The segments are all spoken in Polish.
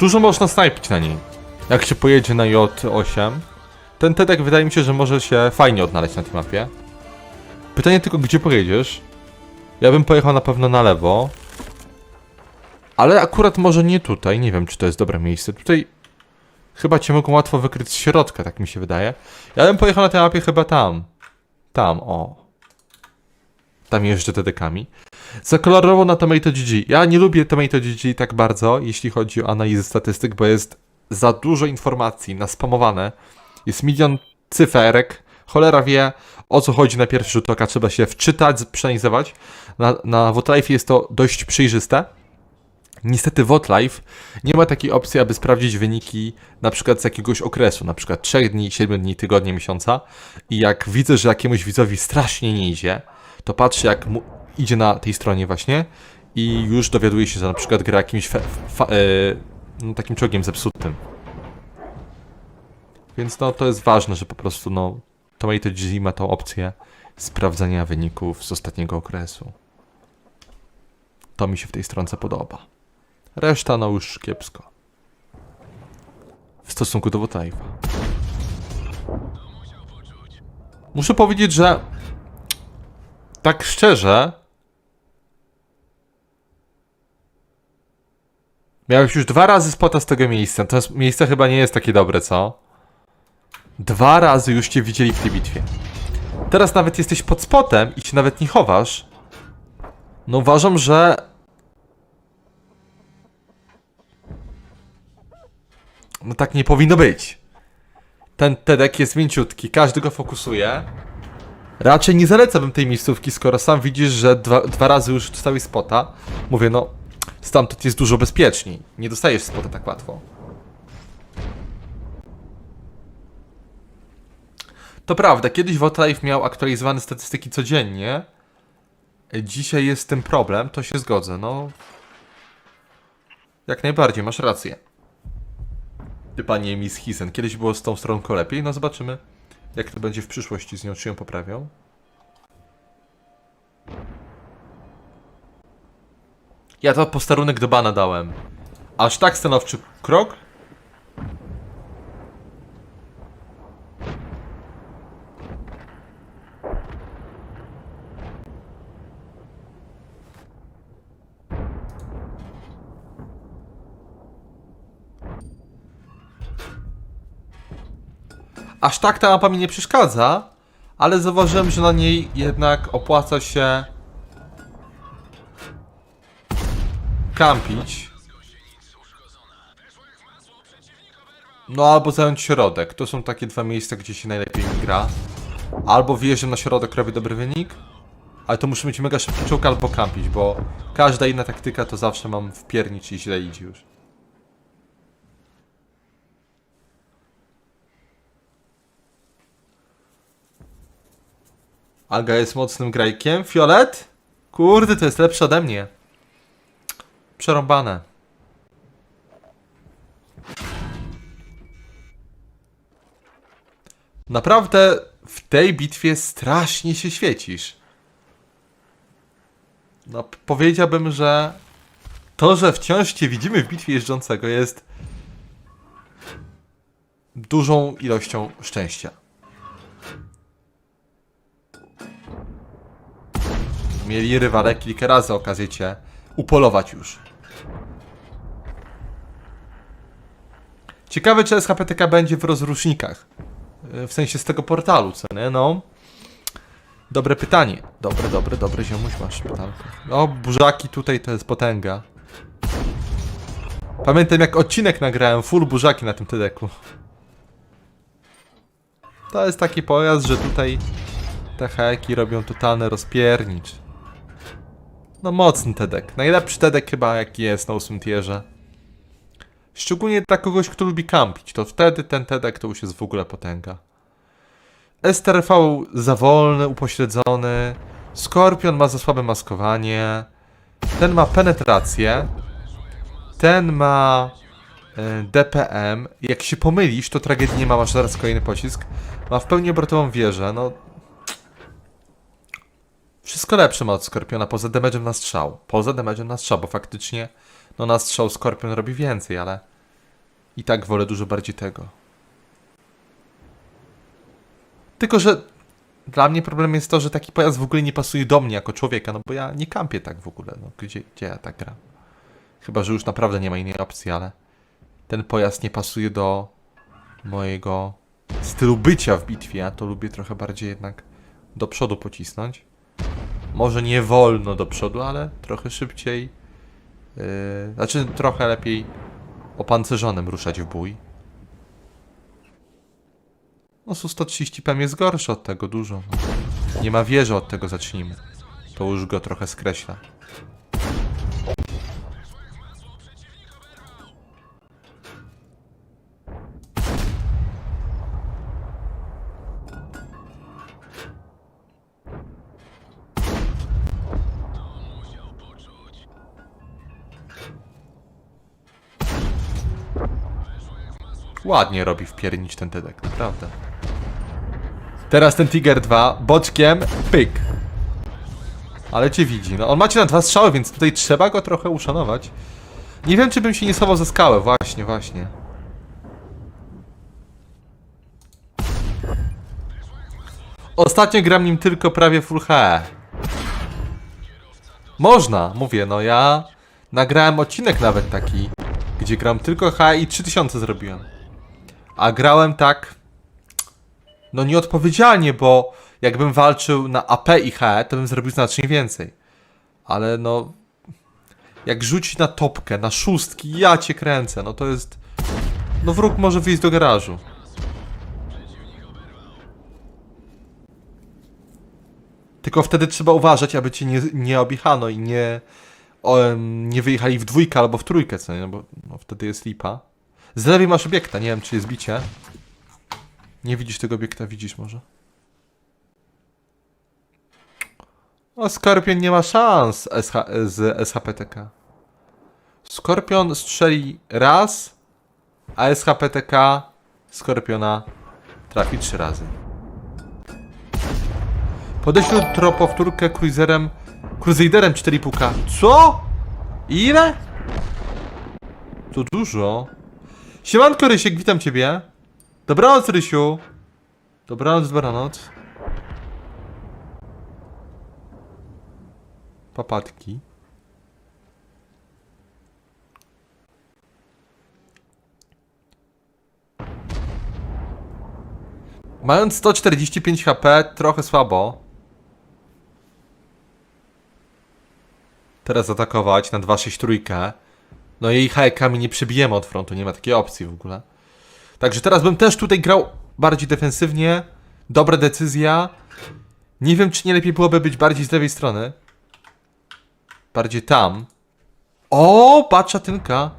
Dużo można snajpić na niej. Jak się pojedzie na J8, ten Tedek wydaje mi się, że może się fajnie odnaleźć na tej mapie. Pytanie tylko, gdzie pojedziesz? Ja bym pojechał na pewno na lewo. Ale akurat może nie tutaj, nie wiem czy to jest dobre miejsce. Tutaj chyba cię mogą łatwo wykryć z środka, tak mi się wydaje. Ja bym pojechał na tej mapie chyba tam. Tam, o. Tam jeżdżę TDK-ami. Zakolorował na Tomato GG. Ja nie lubię Tomato GG tak bardzo, jeśli chodzi o analizę statystyk, bo jest za dużo informacji naspamowane. Jest milion cyferek. Cholera wie, o co chodzi na pierwszy rzut oka. Trzeba się wczytać, przeanalizować. Na, na Wotlife jest to dość przejrzyste. Niestety Wotlife nie ma takiej opcji, aby sprawdzić wyniki na przykład z jakiegoś okresu, na przykład 3 dni, 7 dni, tygodnia, miesiąca. I jak widzę, że jakiemuś widzowi strasznie nie idzie, to patrzę jak mu idzie na tej stronie właśnie i już dowiaduje się, że na przykład gra jakimś fa, e, no, takim czołgiem zepsutym. Więc no to jest ważne, że po prostu no Tomato GG ma tą opcję sprawdzania wyników z ostatniego okresu. To mi się w tej stronce podoba. Reszta no już kiepsko. W stosunku do Wotajwa. Muszę powiedzieć, że tak szczerze Miałeś już dwa razy spota z tego miejsca. To miejsce chyba nie jest takie dobre, co? Dwa razy już cię widzieli w tej bitwie. Teraz nawet jesteś pod spotem i się nawet nie chowasz. No uważam, że No tak nie powinno być. Ten Tedek jest mięciutki, każdy go fokusuje. Raczej nie zalecałbym tej miejscówki, skoro sam widzisz, że dwa, dwa razy już dostałeś spota. Mówię, no, stamtąd jest dużo bezpieczniej. Nie dostajesz spota tak łatwo. To prawda, kiedyś Wotlife miał aktualizowane statystyki codziennie. Dzisiaj jest z tym problem, to się zgodzę, no. Jak najbardziej, masz rację. Ty, panie Miss Hisen, kiedyś było z tą stronką lepiej, no zobaczymy, jak to będzie w przyszłości z nią, czy ją poprawią. Ja to posterunek do bana dałem. Aż tak stanowczy krok? Aż tak ta mapa mi nie przeszkadza, ale zauważyłem, że na niej jednak opłaca się kampić. No albo zająć środek. To są takie dwa miejsca, gdzie się najlepiej gra. Albo wjeżdżam na środek, robię dobry wynik. Ale to muszę mieć mega szybki czołg albo kampić, bo każda inna taktyka to zawsze mam wpiernić i źle idzie już. Aga jest mocnym grajkiem. Fiolet? Kurde, to jest lepsze ode mnie. Przerąbane. Naprawdę w tej bitwie strasznie się świecisz. No, powiedziałbym, że to, że wciąż cię widzimy w bitwie jeżdżącego jest dużą ilością szczęścia. Mieli rywale kilka razy okazję cię upolować już. Ciekawe, czy SHPTK będzie w rozrusznikach. E, W sensie z tego portalu, co nie? No. Dobre pytanie. Dobre, dobre, dobre ziomuś masz pytanko. O, burzaki tutaj to jest potęga. Pamiętam jak odcinek nagrałem, full burzaki na tym tydeku. To jest taki pojazd, że tutaj te heki robią totalny rozpiernicz. No mocny Tedek. Najlepszy Tedek chyba jaki jest na 8 tierze. Szczególnie dla kogoś, kto lubi kampić. To wtedy ten Tedek to już jest w ogóle potęga. STRV za wolny, upośledzony. Skorpion ma za słabe maskowanie. Ten ma penetrację. Ten ma e, DPM. Jak się pomylisz, to tragedii nie ma, masz zaraz kolejny pocisk. Ma w pełni obrotową wieżę. No, wszystko lepsze ma od Skorpiona, poza damage'em na strzał. Poza damage'em na strzał, bo faktycznie no na strzał Skorpion robi więcej, ale I tak wolę dużo bardziej tego. Tylko, że dla mnie problem jest to, że taki pojazd w ogóle nie pasuje do mnie jako człowieka, no bo ja nie kampię tak w ogóle, no gdzie, gdzie ja tak gram. Chyba, że już naprawdę nie ma innej opcji, ale ten pojazd nie pasuje do mojego stylu bycia w bitwie. Ja to lubię trochę bardziej jednak do przodu pocisnąć. Może nie wolno do przodu, ale trochę szybciej. Yy, znaczy trochę lepiej opancerzonym ruszać w bój. No Su-130 PM jest gorszy od tego dużo. Nie ma wieży od tego zacznijmy. To już go trochę skreśla. Ładnie robi wpiernić ten dedek, naprawdę. Teraz ten Tiger 2, boczkiem, pyk. Ale cię widzi, no on macie na dwa strzały, więc tutaj trzeba go trochę uszanować. Nie wiem, czy bym się nie schował za skałę, właśnie, właśnie. Ostatnio gram nim tylko prawie full HE. Można, mówię, no ja nagrałem odcinek nawet taki, gdzie gram tylko HE i 3000 zrobiłem. A grałem tak. No nieodpowiedzialnie, bo jakbym walczył na AP i HE, to bym zrobił znacznie więcej. Ale no. Jak rzucić na topkę, na szóstki, ja cię kręcę, no to jest. No wróg może wyjść do garażu. Tylko wtedy trzeba uważać, aby cię nie, nie objechano i nie, o, nie wyjechali w dwójkę albo w trójkę, co nie? Bo no, wtedy jest lipa. Z masz obiekta, nie wiem czy jest bicie. Nie widzisz tego obiekta, widzisz może. O, Skorpion nie ma szans SH z SHPTK. Skorpion strzeli raz, a SHPTK Skorpiona trafi trzy razy. Podeślę jutro powtórkę cruiserem, crusaderem 4,5K. Co? Ile? To dużo. Siemanko Rysiek, witam ciebie. Dobranoc Rysiu. Dobranoc, dobranoc. Papatki. Mając 145 HP, trochę słabo. Teraz atakować na 2-6 trójkę. No jej hajkami nie przebijemy od frontu, nie ma takiej opcji w ogóle. Także teraz bym też tutaj grał bardziej defensywnie. Dobra decyzja. Nie wiem, czy nie lepiej byłoby być bardziej z lewej strony. Bardziej tam. O, patrz tynka.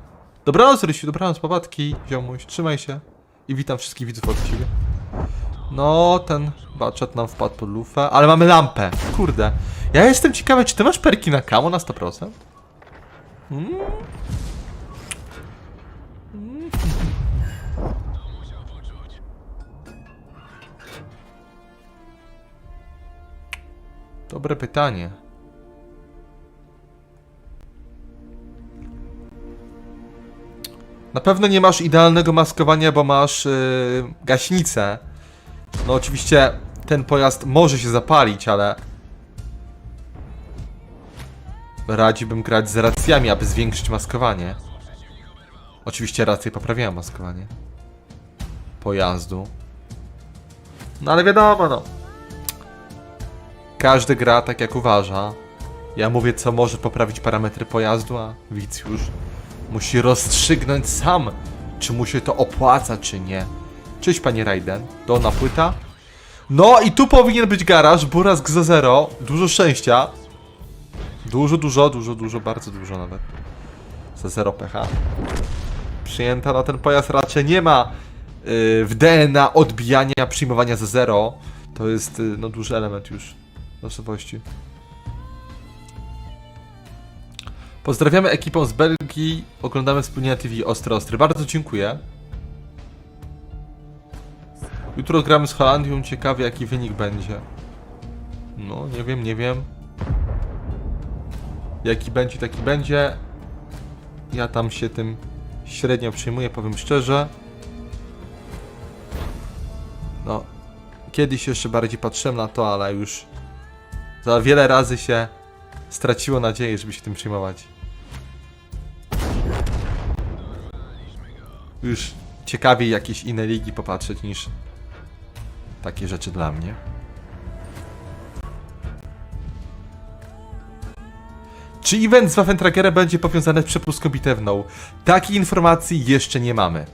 Dobranoc, Rysiu, dobranoc, papatki, ziomuś, trzymaj się. I witam wszystkich widzów od ciebie. No, ten baczat nam wpadł pod lufę, ale mamy lampę. Kurde. Ja jestem ciekawy, czy ty masz perki na kamo na 100%? Hmm? Dobre pytanie. Na pewno nie masz idealnego maskowania, bo masz yy, gaśnicę. No oczywiście ten pojazd może się zapalić, ale radziłbym grać z racjami, aby zwiększyć maskowanie. Oczywiście racje poprawiają maskowanie pojazdu. No ale wiadomo, no. Każdy gra tak jak uważa. Ja mówię, co może poprawić parametry pojazdu, a widz już musi rozstrzygnąć sam, czy mu się to opłaca, czy nie. Cześć, panie Raiden. Dolna płyta. No i tu powinien być garaż, Burask za zero. Dużo szczęścia. Dużo, dużo, dużo, dużo, bardzo dużo nawet. Za zero pH. Przyjęta na ten pojazd raczej nie ma yy, w DNA odbijania, przyjmowania za zero. To jest yy, no duży element już losowości. Pozdrawiamy ekipą z Belgii. Oglądamy wspólnie na TV Ostry Ostry. Bardzo dziękuję. Jutro gramy z Holandią. Ciekawy jaki wynik będzie. No, nie wiem, nie wiem. Jaki będzie, taki będzie. Ja tam się tym średnio przyjmuję, powiem szczerze. No, kiedyś jeszcze bardziej patrzyłem na to, ale już za wiele razy się straciło nadzieję, żeby się tym przejmować. Już ciekawiej jakieś inne ligi popatrzeć niż takie rzeczy dla mnie. Czy event z Waffentraggerem będzie powiązany z przepustką bitewną? Takiej informacji jeszcze nie mamy.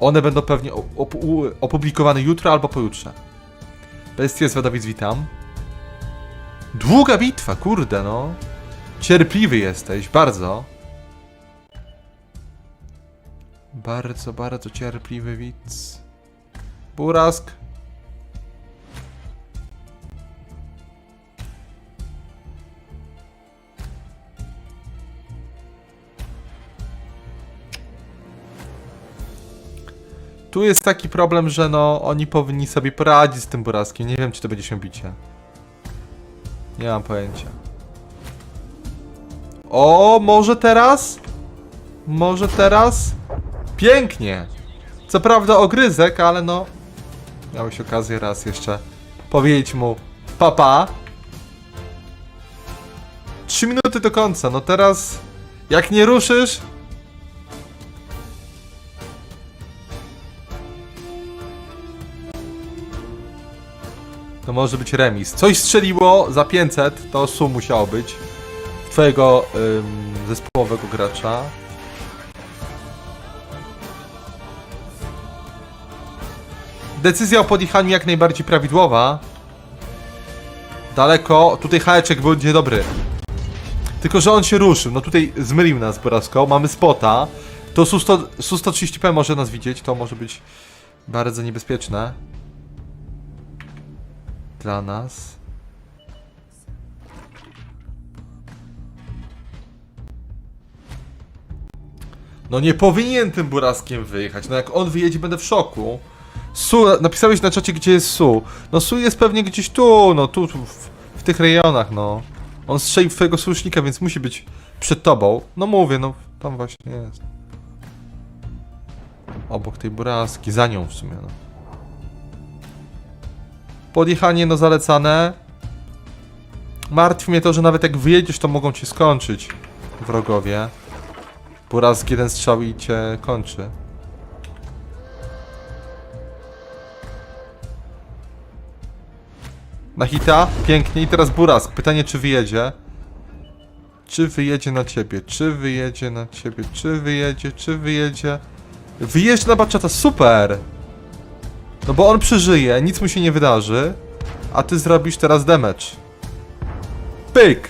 One będą pewnie op opublikowane jutro albo pojutrze. Bestia Zwadowic, witam. Długa bitwa, kurde no. Cierpliwy jesteś, bardzo. Bardzo, bardzo cierpliwy widz. Burask. Tu jest taki problem, że no oni powinni sobie poradzić z tym buraskiem. Nie wiem, czy to będzie się bicie. Nie mam pojęcia. O, może teraz? Może teraz? Pięknie! Co prawda ogryzek, ale no... Miałeś okazję raz jeszcze powiedzieć mu papa. Trzy minuty do końca, no teraz... Jak nie ruszysz... może być remis. Coś strzeliło za 500, to sum musiało być. Twojego ym, zespołowego gracza. Decyzja o podjechaniu jak najbardziej prawidłowa. Daleko, tutaj hajeczek był niedobry. Tylko, że on się ruszył, no tutaj zmylił nas Borasko, mamy spota. To Su-100 Su-130P może nas widzieć, to może być bardzo niebezpieczne. Dla nas. No nie powinien tym buraskiem wyjechać. No jak on wyjedzie, będę w szoku. Su, napisałeś na czacie, gdzie jest Su. No Su jest pewnie gdzieś tu, no tu, w, w tych rejonach, no. On strzelił twojego sojusznika, więc musi być przed tobą. No mówię, no tam właśnie jest. Obok tej buraski, za nią w sumie, no. Podjechanie no zalecane. Martwi mnie to, że nawet jak wyjedziesz, to mogą cię skończyć wrogowie. Po raz jeden strzał i cię kończy. Na hita? Pięknie. I teraz Burask. Pytanie, czy wyjedzie? Czy wyjedzie na ciebie? Czy wyjedzie na ciebie? Czy wyjedzie? Czy wyjedzie? Wyjeżdża na Baczata. Super! No bo on przeżyje, nic mu się nie wydarzy. A ty zrobisz teraz damage. Pyk!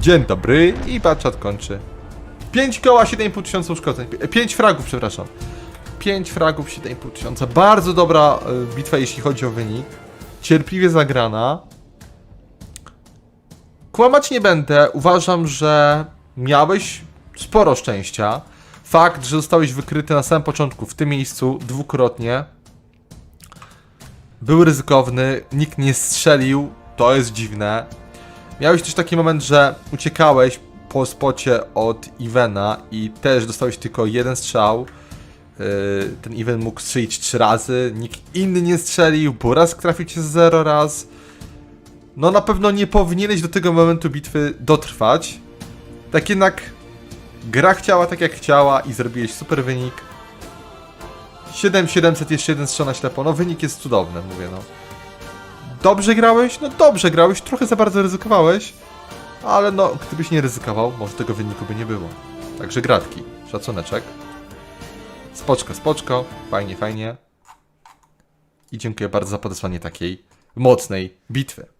Dzień dobry i Baczat kończy. 5 koła, 7,5 tysiąca uszkodzeń. 5 fragów, przepraszam. 5 fragów, 7,5 tysiąca. Bardzo dobra y, bitwa, jeśli chodzi o wynik. Cierpliwie zagrana. Kłamać nie będę. Uważam, że miałeś sporo szczęścia. Fakt, że zostałeś wykryty na samym początku, w tym miejscu, dwukrotnie, był ryzykowny, nikt nie strzelił, to jest dziwne. Miałeś też taki moment, że uciekałeś po spocie od Ivena i też dostałeś tylko jeden strzał. Yy, ten Iven mógł strzelić trzy razy, nikt inny nie strzelił, Burask trafił cię zero raz. No na pewno nie powinieneś do tego momentu bitwy dotrwać. Tak jednak gra chciała tak jak chciała i zrobiłeś super wynik. 7700 jeszcze jeden strzał na ślepo, no wynik jest cudowny, mówię no. Dobrze grałeś? No dobrze grałeś, trochę za bardzo ryzykowałeś, ale no, gdybyś nie ryzykował, może tego wyniku by nie było. Także gratki, szacuneczek. Spoczko, spoczko, fajnie, fajnie. I dziękuję bardzo za podesłanie takiej mocnej bitwy.